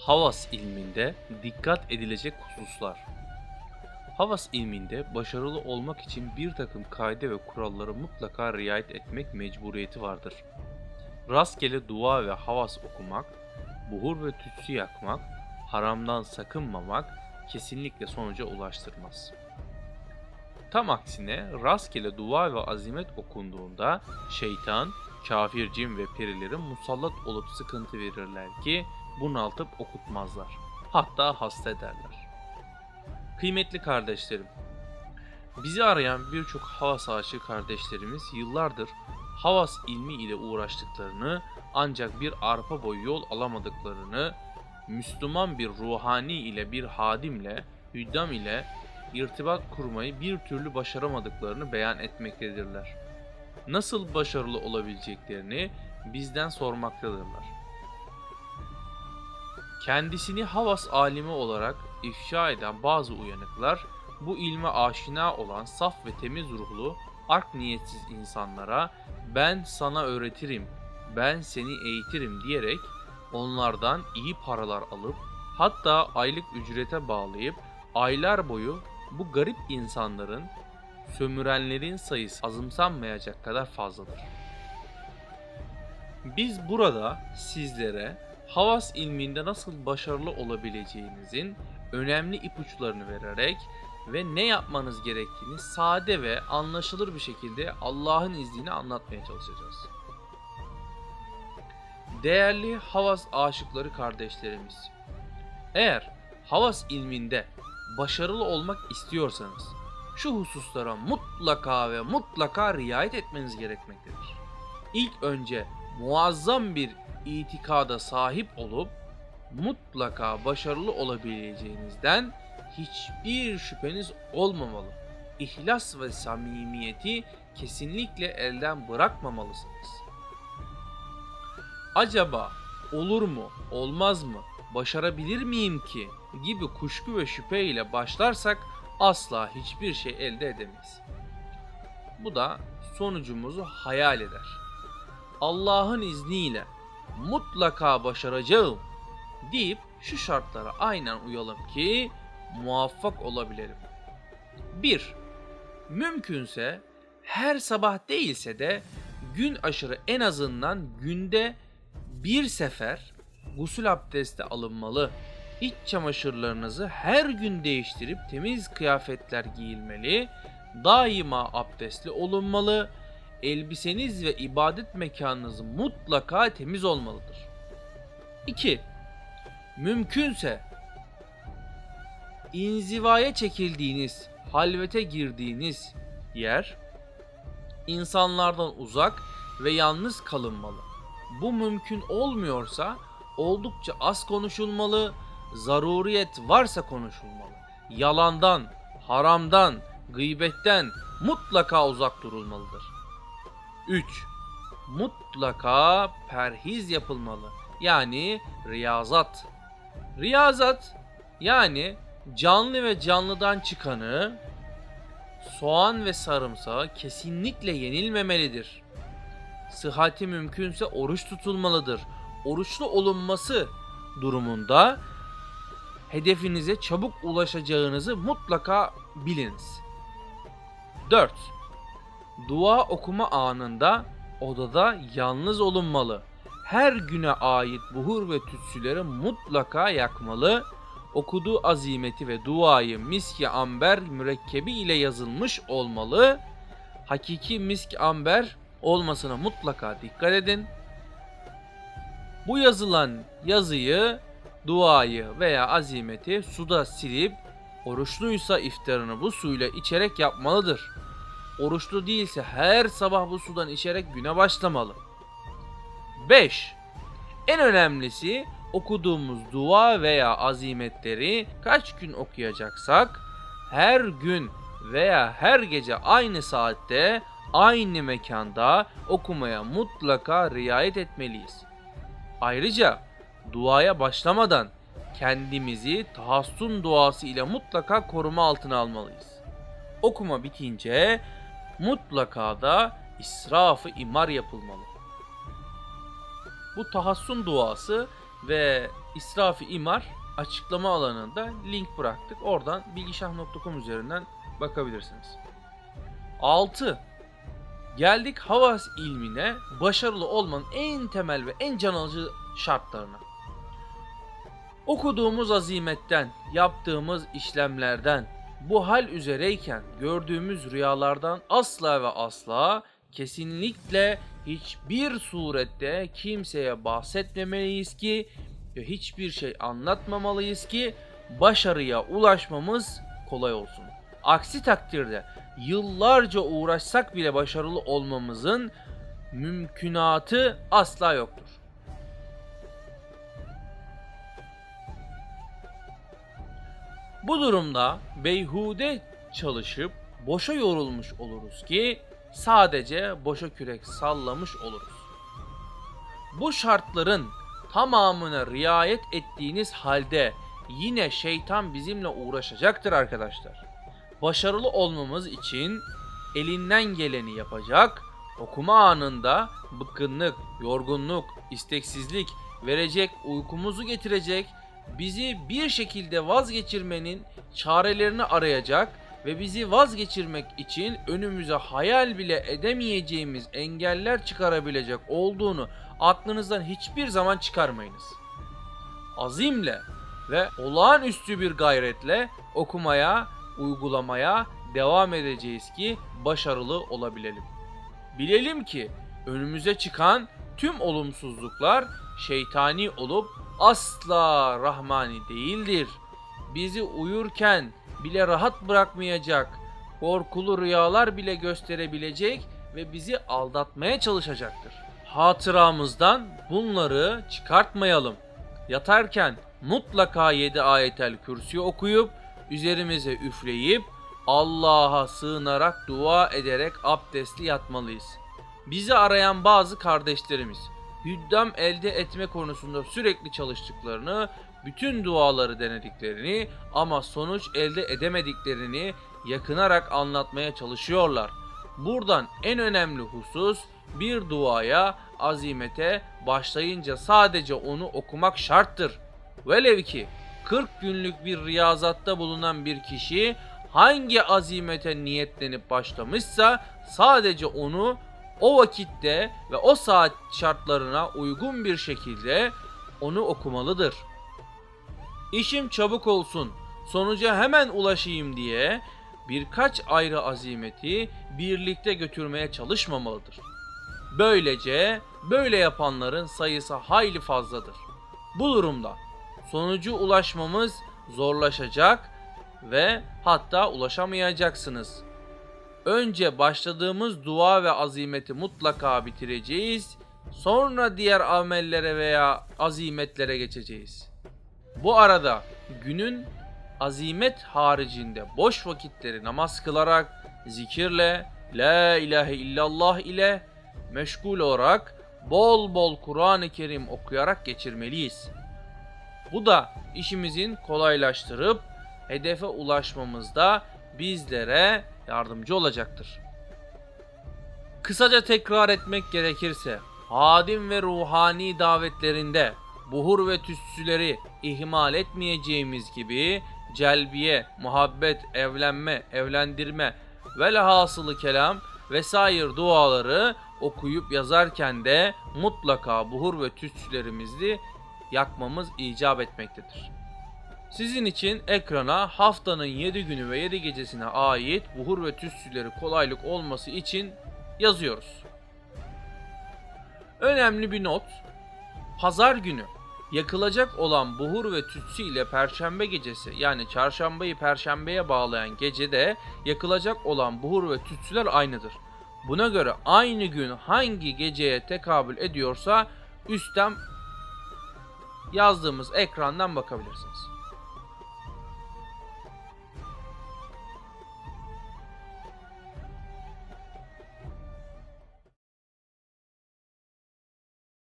Havas ilminde dikkat edilecek hususlar. Havas ilminde başarılı olmak için bir takım kaide ve kurallara mutlaka riayet etmek mecburiyeti vardır. Rastgele dua ve havas okumak, buhur ve tütsü yakmak, haramdan sakınmamak kesinlikle sonuca ulaştırmaz. Tam aksine rastgele dua ve azimet okunduğunda şeytan, kafir cin ve perilerin musallat olup sıkıntı verirler ki bunaltıp okutmazlar. Hatta hasta ederler. Kıymetli kardeşlerim, bizi arayan birçok havas aşığı kardeşlerimiz yıllardır havas ilmi ile uğraştıklarını ancak bir arpa boyu yol alamadıklarını, Müslüman bir ruhani ile bir hadimle, hüddam ile irtibat kurmayı bir türlü başaramadıklarını beyan etmektedirler. Nasıl başarılı olabileceklerini bizden sormaktadırlar. Kendisini havas alimi olarak ifşa eden bazı uyanıklar bu ilme aşina olan saf ve temiz ruhlu, ark niyetsiz insanlara ben sana öğretirim, ben seni eğitirim diyerek onlardan iyi paralar alıp hatta aylık ücrete bağlayıp aylar boyu bu garip insanların sömürenlerin sayısı azımsanmayacak kadar fazladır. Biz burada sizlere havas ilminde nasıl başarılı olabileceğinizin önemli ipuçlarını vererek ve ne yapmanız gerektiğini sade ve anlaşılır bir şekilde Allah'ın izniyle anlatmaya çalışacağız. Değerli havas aşıkları kardeşlerimiz, eğer havas ilminde başarılı olmak istiyorsanız şu hususlara mutlaka ve mutlaka riayet etmeniz gerekmektedir. İlk önce muazzam bir itikada sahip olup mutlaka başarılı olabileceğinizden hiçbir şüpheniz olmamalı. İhlas ve samimiyeti kesinlikle elden bırakmamalısınız. Acaba olur mu, olmaz mı, başarabilir miyim ki gibi kuşku ve şüphe ile başlarsak asla hiçbir şey elde edemeyiz. Bu da sonucumuzu hayal eder. Allah'ın izniyle mutlaka başaracağım deyip şu şartlara aynen uyalım ki muvaffak olabilelim. 1. Mümkünse her sabah değilse de gün aşırı en azından günde bir sefer gusül abdesti alınmalı. İç çamaşırlarınızı her gün değiştirip temiz kıyafetler giyilmeli. Daima abdestli olunmalı. Elbiseniz ve ibadet mekanınız mutlaka temiz olmalıdır. 2. Mümkünse inzivaya çekildiğiniz, halvete girdiğiniz yer insanlardan uzak ve yalnız kalınmalı. Bu mümkün olmuyorsa oldukça az konuşulmalı, zaruriyet varsa konuşulmalı. Yalandan, haramdan, gıybetten mutlaka uzak durulmalıdır. 3. Mutlaka perhiz yapılmalı. Yani riyazat. Riyazat yani canlı ve canlıdan çıkanı soğan ve sarımsağı kesinlikle yenilmemelidir. Sıhhati mümkünse oruç tutulmalıdır. Oruçlu olunması durumunda hedefinize çabuk ulaşacağınızı mutlaka biliniz. 4. Dua okuma anında odada yalnız olunmalı. Her güne ait buhur ve tütsüleri mutlaka yakmalı. Okuduğu azimeti ve duayı miski amber mürekkebi ile yazılmış olmalı. Hakiki misk amber olmasına mutlaka dikkat edin. Bu yazılan yazıyı, duayı veya azimeti suda silip oruçluysa iftarını bu suyla içerek yapmalıdır. Oruçlu değilse her sabah bu sudan içerek güne başlamalı. 5. En önemlisi okuduğumuz dua veya azimetleri kaç gün okuyacaksak her gün veya her gece aynı saatte aynı mekanda okumaya mutlaka riayet etmeliyiz. Ayrıca duaya başlamadan kendimizi tahassun duası ile mutlaka koruma altına almalıyız. Okuma bitince mutlaka da israfı imar yapılmalı. Bu tahassun duası ve İsrafi İmar açıklama alanında link bıraktık. Oradan bilgişah.com üzerinden bakabilirsiniz. 6. Geldik havas ilmine başarılı olmanın en temel ve en can alıcı şartlarına. Okuduğumuz azimetten, yaptığımız işlemlerden, bu hal üzereyken gördüğümüz rüyalardan asla ve asla kesinlikle hiçbir surette kimseye bahsetmemeliyiz ki hiçbir şey anlatmamalıyız ki başarıya ulaşmamız kolay olsun. Aksi takdirde yıllarca uğraşsak bile başarılı olmamızın mümkünatı asla yoktur. Bu durumda beyhude çalışıp boşa yorulmuş oluruz ki sadece boşa kürek sallamış oluruz. Bu şartların tamamına riayet ettiğiniz halde yine şeytan bizimle uğraşacaktır arkadaşlar. Başarılı olmamız için elinden geleni yapacak, okuma anında bıkkınlık, yorgunluk, isteksizlik verecek, uykumuzu getirecek, bizi bir şekilde vazgeçirmenin çarelerini arayacak ve bizi vazgeçirmek için önümüze hayal bile edemeyeceğimiz engeller çıkarabilecek olduğunu aklınızdan hiçbir zaman çıkarmayınız. Azimle ve olağanüstü bir gayretle okumaya, uygulamaya devam edeceğiz ki başarılı olabilelim. Bilelim ki önümüze çıkan tüm olumsuzluklar şeytani olup asla rahmani değildir. Bizi uyurken bile rahat bırakmayacak, korkulu rüyalar bile gösterebilecek ve bizi aldatmaya çalışacaktır. Hatıramızdan bunları çıkartmayalım. Yatarken mutlaka 7 ayetel kürsi okuyup üzerimize üfleyip Allah'a sığınarak dua ederek abdestli yatmalıyız. Bizi arayan bazı kardeşlerimiz hüddam elde etme konusunda sürekli çalıştıklarını, bütün duaları denediklerini ama sonuç elde edemediklerini yakınarak anlatmaya çalışıyorlar. Buradan en önemli husus bir duaya, azimete başlayınca sadece onu okumak şarttır. Velev ki 40 günlük bir riyazatta bulunan bir kişi hangi azimete niyetlenip başlamışsa sadece onu o vakitte ve o saat şartlarına uygun bir şekilde onu okumalıdır. İşim çabuk olsun, sonuca hemen ulaşayım diye birkaç ayrı azimeti birlikte götürmeye çalışmamalıdır. Böylece böyle yapanların sayısı hayli fazladır. Bu durumda sonucu ulaşmamız zorlaşacak ve hatta ulaşamayacaksınız. Önce başladığımız dua ve azimeti mutlaka bitireceğiz. Sonra diğer amellere veya azimetlere geçeceğiz. Bu arada günün azimet haricinde boş vakitleri namaz kılarak, zikirle, la ilahe illallah ile meşgul olarak bol bol Kur'an-ı Kerim okuyarak geçirmeliyiz. Bu da işimizin kolaylaştırıp hedefe ulaşmamızda bizlere yardımcı olacaktır. Kısaca tekrar etmek gerekirse, hadim ve ruhani davetlerinde buhur ve tütsüleri ihmal etmeyeceğimiz gibi celbiye, muhabbet, evlenme, evlendirme, velhasılı kelam vesaire duaları okuyup yazarken de mutlaka buhur ve tütsülerimizi yakmamız icap etmektedir. Sizin için ekrana haftanın 7 günü ve 7 gecesine ait buhur ve tütsüleri kolaylık olması için yazıyoruz. Önemli bir not. Pazar günü yakılacak olan buhur ve tütsü ile perşembe gecesi yani çarşambayı perşembeye bağlayan gecede yakılacak olan buhur ve tütsüler aynıdır. Buna göre aynı gün hangi geceye tekabül ediyorsa üstten yazdığımız ekrandan bakabilirsiniz.